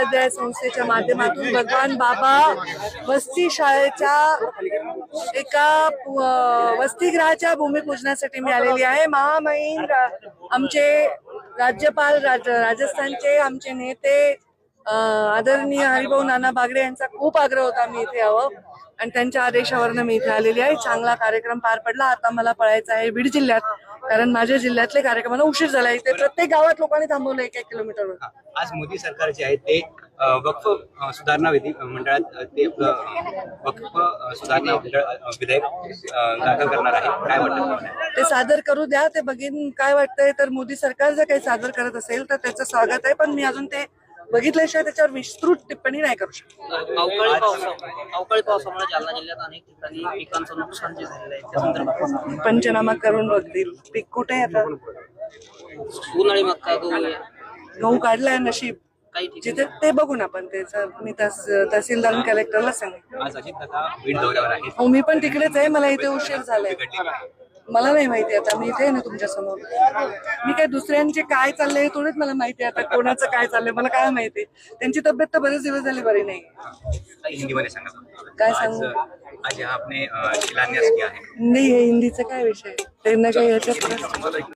उपाध्याय संस्थेच्या माध्यमातून भगवान बाबा वस्ती शाळेच्या एका अं, वसतिगृहाच्या भूमिपूजनासाठी मी आलेली आहे. महामहिम आमचे राज्यपाल राज- राजस्थानचे आमचे नेते आदरणीय हरिभाऊ नाना बागडे यांचा खूप आग्रह होता मी इथे यावं आणि त्यांच्या आदेशावरनं मी इथे आलेली आहे. चांगला कार्यक्रम पार पडला. आता मला पळायचं आहे बीड जिल्ह्यात. कारण माझ्या जिल्ह्यातले कार्यक्रमाला उशीर झाला इथे प्रत्येक गावात लोकांनी थांबवलं एक एक किलोमीटरवर आज मोदी सरकार जे आहे ते वक्फ सुधारणा विधी मंडळात ते वक्फ सुधारणा विधेयक दाखल करणार आहे. काय वाटतं? ते सादर करू द्या ते बघीन काय वाटतंय. तर मोदी सरकार जर काही सादर करत असेल तर त्याचं स्वागत आहे. पण मी अजून ते बघितल्याशिवाय त्याच्यावर विस्तृत टिप्पणी नाही करू शकत. अवकाळी अवकाळी पावसामुळे जालना जिल्ह्यात अनेक ठिकाणी पिकांचं नुकसान जे झालेलं आहे त्या संदर्भात पंचनामा करून बघतील. पीक कुठे आहे आता? उन्हाळी मक्का गहू आहे. गहू काढलाय नशीब. काही ठिकाणी. जिथे ते बघून आपण त्याचं मी तहस- तहसीलदार आणि कलेक्टरला सांगेन. आज अजित दादा बीड दौऱ्यावर आहेत. हो मी पण तिकडेच आहे. मला इथे उशीर झालाय. आहे. मला नाही माहिती आता मी इथे आहे ना तुमच्यासमोर. मी काय दुसऱ्यांचे काय चाललंय थोडंच मला माहिती आहे आता कोणाचं काय चाललंय मला काय माहिती त्यांची तब्येत तर बरेच दिवस झाली बरी नाही. काही हिंदीमध्ये सांगा काय सांगू? आज यहाँ आपने अ, शिलान्यास किया है. हिंदी हे हिंदीचा काय विषय त्यांना काही याच्यात